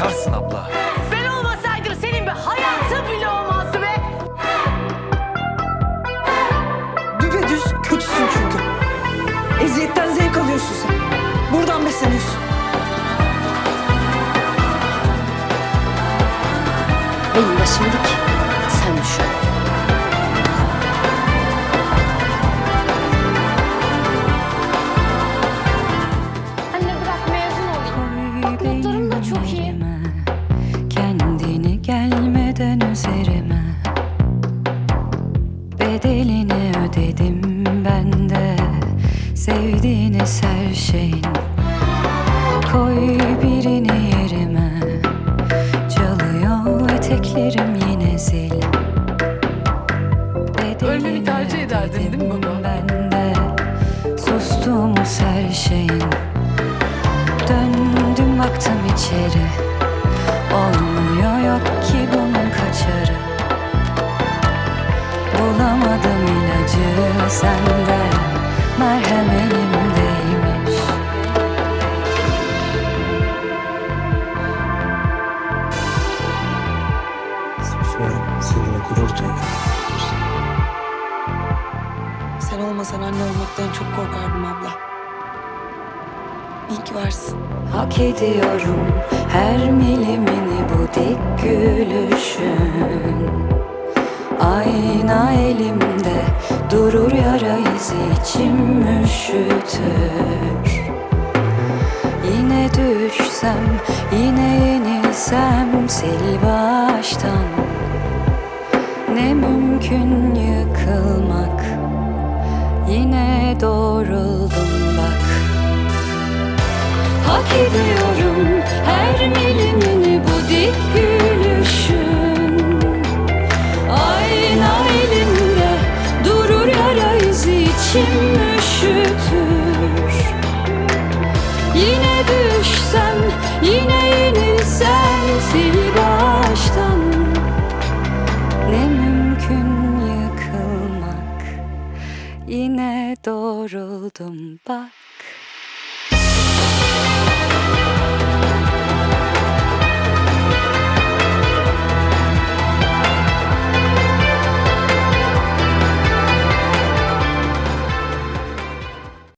Yaşarsın abla. Ben olmasaydım senin bir hayatın bile olmazdı be. Düpedüz kötüsün çünkü. Eziyetten zevk alıyorsun sen. Buradan besleniyorsun. Benim başım dik, sen düşün. Anne bırak mezun olayım. Notlarım da çok iyi. Sevdiğiniz her şeyin. Koy birini yerime. Çalıyor eteklerim yine zil. Ölmemi tercih ederdin değil mi baba? Ben de. Sustuğumuz her şeyin. Döndüm baktım içeri. Olmuyor yok ki bunun kaçarı. Bulamadım ilacı sende Merhem duyuyorum. Sen olmasan anne olmaktan çok korkardım abla. İyi ki varsın. Hak ediyorum her milimini bu dik gülüşün Ayna elimde durur yara izi içim üşütür Yine düşsem yine yenilsem sil baştan Ne mümkün yıkılmak. Yine doğruldum bak. Hak ediyorum 不如懂吧。